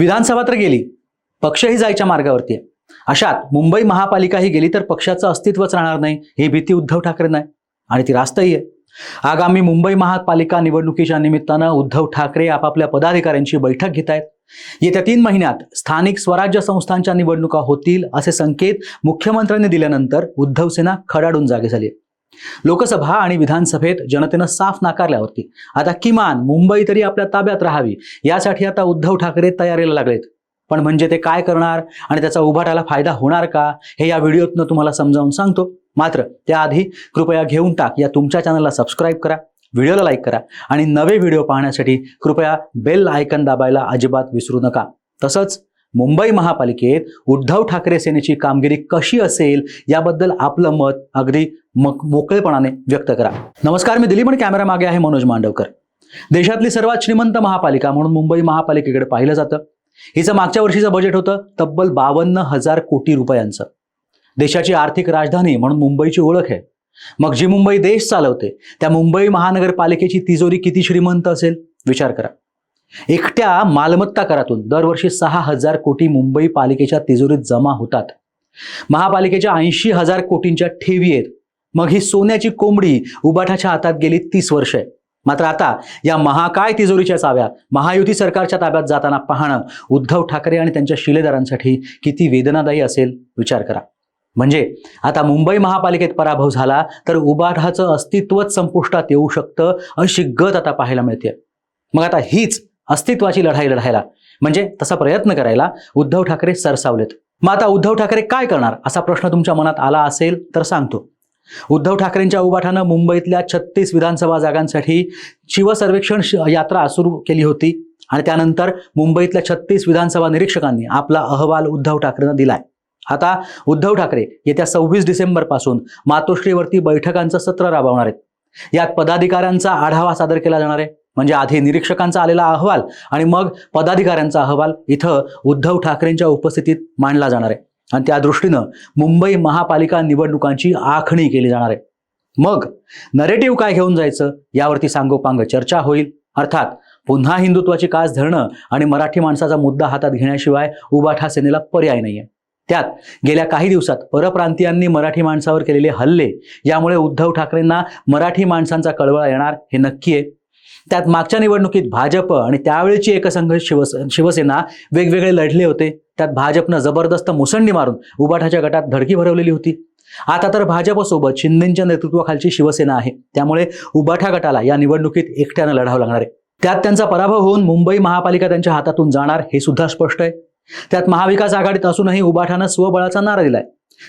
विधानसभा तर गेली. पक्षही जायच्या मार्गावरती आहे. अशात मुंबई महापालिकाही गेली तर पक्षाचं अस्तित्वच राहणार नाही. ही भीती उद्धव ठाकरेंना आहे आणि ती रास्तही आहे. आगामी मुंबई महापालिका निवडणुकीच्या निमित्तानं उद्धव ठाकरे आपापल्या पदाधिकाऱ्यांची बैठक घेत आहेत. येत्या तीन महिन्यात स्थानिक स्वराज्य संस्थांच्या निवडणुका होतील असे संकेत मुख्यमंत्र्यांनी दिल्यानंतर उद्धव सेना खडाडून जागे झाली आहे. लोकसभा आणि विधानसभेत जनतेनं साफ नाकारल्यावरती. आता किमान मुंबई तरी आपल्या ताब्यात राहावी यासाठी आता उद्धव ठाकरे तयारीला लागलेत. पण म्हणजे ते काय करणार आणि त्याचा उभाटाला फायदा होणार का हे या व्हिडिओतनं तुम्हाला समजावून सांगतो. मात्र त्याआधी कृपया घेऊन टाक या तुमच्या चॅनलला सबस्क्राईब करा व्हिडिओला लाईक करा आणि नवे व्हिडिओ पाहण्यासाठी कृपया बेल आयकन दाबायला अजिबात विसरू नका. तसंच मुंबई महापालिकेत उद्धव ठाकरे सेनेची कामगिरी कशी असेल याबद्दल आपलं मत अगदी मग मोकळेपणाने व्यक्त करा. नमस्कार मी दिलीप पण कॅमेरा मागे आहे मनोज मांडवकर. देशातली सर्वात श्रीमंत महापालिका म्हणून मुंबई महापालिकेकडे पाहिलं जातं. हिचं मागच्या वर्षीचं बजेट होतं तब्बल बावन्न हजार कोटी रुपयांचं. देशाची आर्थिक राजधानी म्हणून मुंबईची ओळख आहे. मग जी मुंबई देश चालवते त्या मुंबई महानगरपालिकेची तिजोरी किती श्रीमंत असेल? विचार करा. एकट्या मालमत्ता करातून दरवर्षी सहा हजार कोटी मुंबई पालिकेच्या तिजोरीत जमा होतात. महापालिकेच्या ऐंशी हजार कोटींच्या ठेवी आहेत. मग ही सोन्याची कोंबडी उबाठाच्या हातात गेली तीस वर्ष. आहे मात्र आता या महाकाय तिजोरीच्या चाव्या महायुती सरकारच्या ताब्यात जाताना पाहणं उद्धव ठाकरे आणि त्यांच्या शिलेदारांसाठी किती वेदनादायी असेल विचार करा. म्हणजे आता मुंबई महापालिकेत पराभव झाला तर उबाठाचं अस्तित्वच संपुष्टात येऊ शकतं अशी गत आता पाहायला मिळते मग आता हीच अस्तित्वाची लढाई लढायला म्हणजे तसा प्रयत्न करायला उद्धव ठाकरे सरसावलेत. मग आता उद्धव ठाकरे काय करणार असा प्रश्न तुमच्या मनात आला असेल तर सांगतो. उद्धव ठाकरेंच्या उभाठानं मुंबईतल्या छत्तीस विधानसभा जागांसाठी शिवसर्वेक्षण यात्रा सुरू केली होती. आणि त्यानंतर मुंबईतल्या छत्तीस विधानसभा निरीक्षकांनी आपला अहवाल उद्धव ठाकरेंना दिलाय. आता उद्धव ठाकरे येत्या सव्वीस डिसेंबरपासून मातोश्रीवरती बैठकांचं सत्र राबवणार आहेत. यात पदाधिकाऱ्यांचा आढावा सादर केला जाणार आहे. म्हणजे आधी निरीक्षकांचा आलेला अहवाल आणि मग पदाधिकाऱ्यांचा अहवाल इथं उद्धव ठाकरेंच्या उपस्थितीत मांडला जाणार आहे. आणि त्या दृष्टीनं मुंबई महापालिका निवडणुकांची आखणी केली जाणार आहे. मग नरेटिव्ह काय घेऊन जायचं? यावरती सांगोपांग चर्चा होईल. अर्थात पुन्हा हिंदुत्वाची कास धरणं आणि मराठी माणसाचा मुद्दा हातात घेण्याशिवाय उबाठा सेनेला पर्याय नाहीये. त्यात गेल्या काही दिवसात परप्रांतीयांनी मराठी माणसावर केलेले हल्ले यामुळे उद्धव ठाकरेंना मराठी माणसांचा कळवळा येणार हे नक्की आहे. त्यात मागच्या निवडणुकीत भाजप आणि त्यावेळेची एकसंघ शिवस शिवसेना वेगवेगळे लढले होते. त्यात भाजपनं जबरदस्त मुसंडी मारून उबाठाच्या गटात धडकी भरवलेली होती. आता तर भाजपसोबत शिंदेच्या नेतृत्वाखालची शिवसेना आहे. त्यामुळे उबाठा गटाला या निवडणुकीत एकट्यानं लढावं लागणार आहे. त्यात त्यांचा पराभव होऊन मुंबई महापालिका त्यांच्या हातातून जाणार हे सुद्धा स्पष्ट आहे. त्यात महाविकास आघाडीत असूनही उबाठानं स्वबळाचा नारा दिलाय.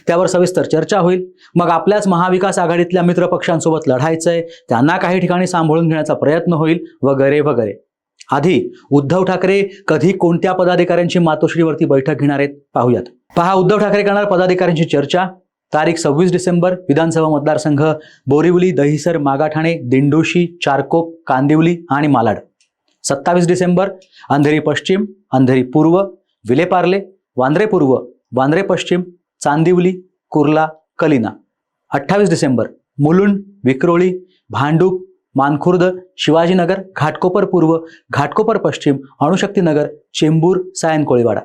त्यावर सविस्तर चर्चा होईल. मग आपल्याच महाविकास आघाडीतल्या मित्रपक्षांसोबत लढायचंय. त्यांना काही ठिकाणी सांभाळून घेण्याचा प्रयत्न होईल वगैरे वगैरे. आधी उद्धव ठाकरे कधी कोणत्या पदाधिकाऱ्यांची मातोश्रीवरती बैठक घेणार आहेत पाहूयात. पहा उद्धव ठाकरे करणार पदाधिकाऱ्यांची चर्चा. तारीख सव्वीस डिसेंबर विधानसभा मतदारसंघ बोरिवली दहिसर मागाठाणे दिंडोशी चारकोप कांदिवली आणि मालाड. सत्तावीस डिसेंबर अंधेरी पश्चिम अंधेरी पूर्व विलेपार्ले वांद्रे पूर्व वांद्रे पश्चिम चांदिवली कुर्ला कलिना. अठ्ठावीस डिसेंबर मुलुंड विक्रोळी भांडूप मानखुर्द शिवाजीनगर घाटकोपर पूर्व घाटकोपर पश्चिम अणुशक्तीनगर चेंबूर सायन कोळीवाडा.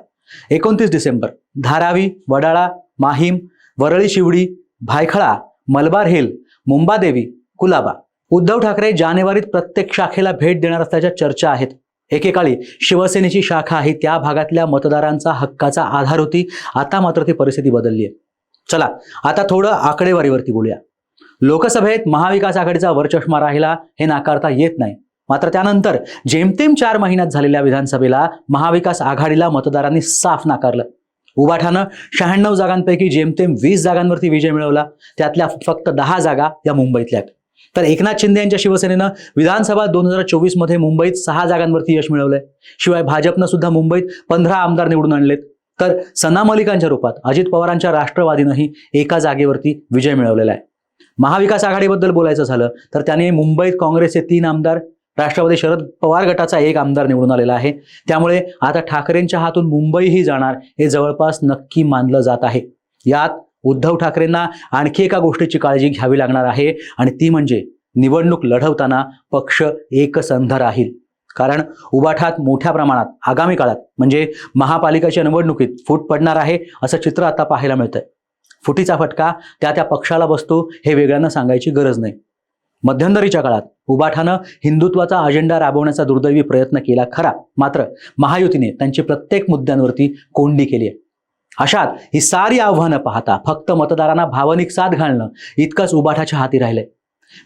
एकोणतीस डिसेंबर धारावी वडाळा माहीम वरळी शिवडी भायखळा मलबार हिल मुंबादेवी कुलाबा. उद्धव ठाकरे जानेवारीत प्रत्येक शाखेला भेट देणार असल्याच्या चर्चा आहेत. एकेकाळी शिवसेनेची शाखा ही त्या भागातल्या मतदारांचा हक्काचा आधार होती. आता मात्र ती परिस्थिती बदलली आहे. चला आता थोडं आकडेवारीवरती बोलूया. लोकसभेत महाविकास आघाडीचा वरचष्मा राहिला हे नाकारता येत नाही. मात्र त्यानंतर जेमतेम चार महिन्यात झालेल्या विधानसभेला महाविकास आघाडीला मतदारांनी साफ नाकारलं. उबाठानं शहाण्णव जागांपैकी जेमतेम वीस जागांवरती विजय मिळवला. त्यातल्या फक्त दहा जागा या मुंबईतल्या तर एकनाथ शिंदे यांच्या शिवसेनेनं विधानसभा दोन हजार चोवीसमध्ये मुंबईत सहा जागांवरती यश मिळवलंय. शिवाय भाजपनं सुद्धा मुंबईत पंधरा आमदार निवडून आणलेत. तर सना मलिकांच्या रूपात अजित पवारांच्या राष्ट्रवादीनंही एका जागेवरती विजय मिळवलेला आहे. महाविकास आघाडीबद्दल बोलायचं झालं तर त्याने मुंबईत काँग्रेसचे तीन आमदार राष्ट्रवादी शरद पवार गटाचा एक आमदार निवडून आलेला आहे. त्यामुळे आता ठाकरेंच्या हातून मुंबईही जाणार हे जवळपास नक्की मानलं जात आहे. यात उद्धव ठाकरेंना आणखी एका गोष्टीची काळजी घ्यावी लागणार आहे आणि ती म्हणजे निवडणूक लढवताना पक्ष एकसंध राहील. कारण उबाठात मोठ्या प्रमाणात आगामी काळात म्हणजे महापालिकेच्या निवडणुकीत फूट पडणार आहे असं चित्र आता पाहायला मिळतंय. फुटीचा फटका त्या त्या पक्षाला बसतो हे वेगळ्यांना सांगायची गरज नाही. मध्यंतरीच्या काळात उबाठानं हिंदुत्वाचा अजेंडा राबवण्याचा दुर्दैवी प्रयत्न केला खरा. मात्र महायुतीने त्यांची प्रत्येक मुद्द्यांवरती कोंडी केली आहे. अशात ही सारी आव्हानं पाहता फक्त मतदारांना भावनिक साथ घालणं इतकंच उबाठाच्या हाती राहिलंय.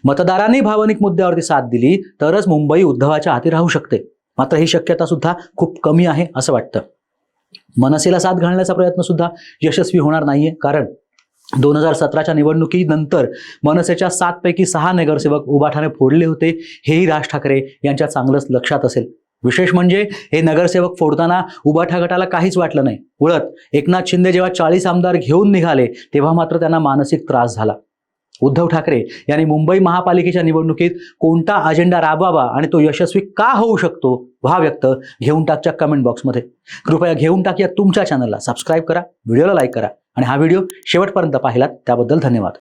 मतदारांनी भावनिक मुद्द्यावरती साथ दिली तरच मुंबई उद्धवाच्या हाती राहू शकते. मात्र ही शक्यता सुद्धा खूप कमी आहे असं वाटतं. मनसेला साथ घालण्याचा प्रयत्न सुद्धा यशस्वी होणार नाहीये कारण दोन हजार सतराच्या निवडणुकीनंतर मनसेच्या सातपैकी सहा नगरसेवक उबाठाने फोडले होते हेही राज ठाकरे यांच्या चांगलंच लक्षात असेल. विशेष म्हणजे हे नगरसेवक फोडताना उबाठा गटाला काहीच वाटलं नाही. उलट एकनाथ शिंदे जेव्हा चाळीस आमदार घेऊन निघाले तेव्हा मात्र त्यांना मानसिक त्रास झाला. उद्धव ठाकरे यांनी मुंबई महापालिकेच्या निवडणुकीत कोणता अजेंडा राबवावा आणि तो यशस्वी का होऊ शकतो व्हा व्यक्त घेऊन टाकच्या कमेंट बॉक्समध्ये कृपया घेऊन टाक या तुमच्या चॅनलला सबस्क्राईब करा व्हिडिओला लाईक करा. आणि हा व्हिडिओ शेवटपर्यंत पाहिलात त्याबद्दल धन्यवाद.